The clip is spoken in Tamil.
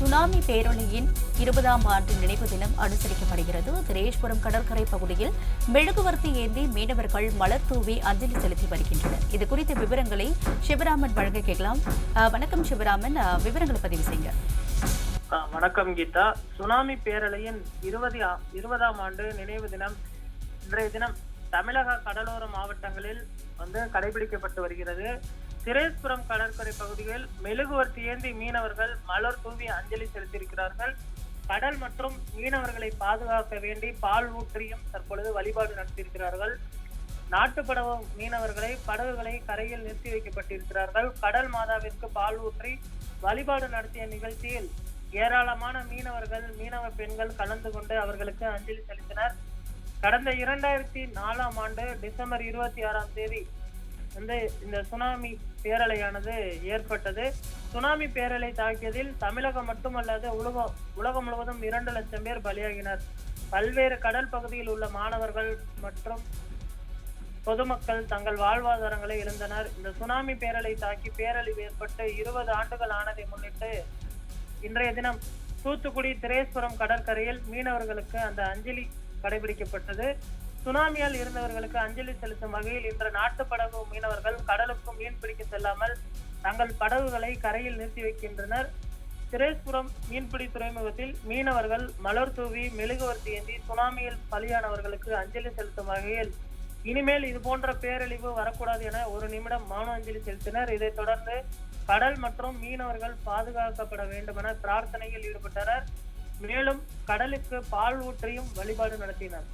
சுனாமி பேரணியின் இருபதாம் ஆண்டு நினைவு தினம் அனுசரிக்கப்படுகிறது. திரேஷ்புரம் கடற்கரை பகுதியில் மெழுகுவர்த்தி ஏந்தி மீனவர்கள் மலர் தூவி அஞ்சலி செலுத்தி வருகின்றனர். இது குறித்த விவரங்களை சிவராமன் வழங்க கேட்கலாம். அஹ், வணக்கம் சிவராமன். விவரங்களை பதிவு செய்யுங்க. வணக்கம் கீதா. சுனாமி பேரலையின் இருபது இருபதாம் ஆண்டு நினைவு தினம் இன்றைய தினம் தமிழக கடலோர மாவட்டங்களில் வந்து கடைபிடிக்கப்பட்டு வருகிறது. திரேஸ்புரம் கடற்கரை பகுதியில் மெழுகுவர்த்தி ஏந்தி மீனவர்கள் மலர் தூவி அஞ்சலி செலுத்தியிருக்கிறார்கள். கடல் மற்றும் மீனவர்களை பாதுகாக்க வேண்டி பால் ஊற்றியும் தற்பொழுது வழிபாடு நடத்தியிருக்கிறார்கள். நாட்டுப்படவு மீனவர்களை படகுகளை கரையில் நிறுத்தி வைக்கப்பட்டிருக்கிறார்கள். கடல் மாதாவிற்கு பால் ஊற்றி வழிபாடு நடத்திய நிகழ்ச்சியில் ஏராளமான மீனவர்கள் மீனவ பெண்கள் கலந்து கொண்டு அவர்களுக்கு அஞ்சலி செலுத்தினர். கடந்த இரண்டாயிரத்தி நாலாம் ஆண்டு டிசம்பர் இருபத்தி ஆறாம் தேதி வந்து இந்த சுனாமி பேரலையானது ஏற்பட்டது. சுனாமி பேரலை தாக்கியதில் தமிழகம் மட்டுமல்லாது உலகம் உலகம் முழுவதும் இரண்டு லட்சம் பேர் பலியாகினர். பல்வேறு கடல் பகுதியில் உள்ள மாணவர்கள் மற்றும் பொதுமக்கள் தங்கள் வாழ்வாதாரங்களை இழந்தனர். இந்த சுனாமி பேரலை தாக்கி பேரழிவு ஏற்பட்டு இருபது ஆண்டுகள் ஆனதை முன்னிட்டு இன்றைய தினம் தூத்துக்குடி திரேஸ்வரம் கடற்கரையில் மீனவர்களுக்கு அந்த அஞ்சலி கடைபிடிக்கப்பட்டது. சுனாமியால் இருந்தவர்களுக்கு அஞ்சலி செலுத்தும் வகையில் இன்று நாட்டு படகு மீனவர்கள் கடலுக்கும் மீன்பிடிக்க செல்லாமல் தங்கள் படகுகளை கரையில் நிறுத்தி வைக்கின்றனர். திரேஸ்புரம் மீன்பிடி துறைமுகத்தில் மீனவர்கள் மலர் தூவி மெழுகுவர்த்தி ஏந்தி சுனாமியில் பலியானவர்களுக்கு அஞ்சலி செலுத்தும் வகையில் இனிமேல் இது போன்ற பேரழிவு வரக்கூடாது என ஒரு நிமிடம் மௌன அஞ்சலி செலுத்தினர். இதைத் தொடர்ந்து கடல் மற்றும் மீனவர்கள் பாதுகாக்கப்பட வேண்டும் என பிரார்த்தனையில் ஈடுபட்டனர். மேலும் கடலுக்கு பால் ஊற்றியும் வழிபாடு நடத்தினர்.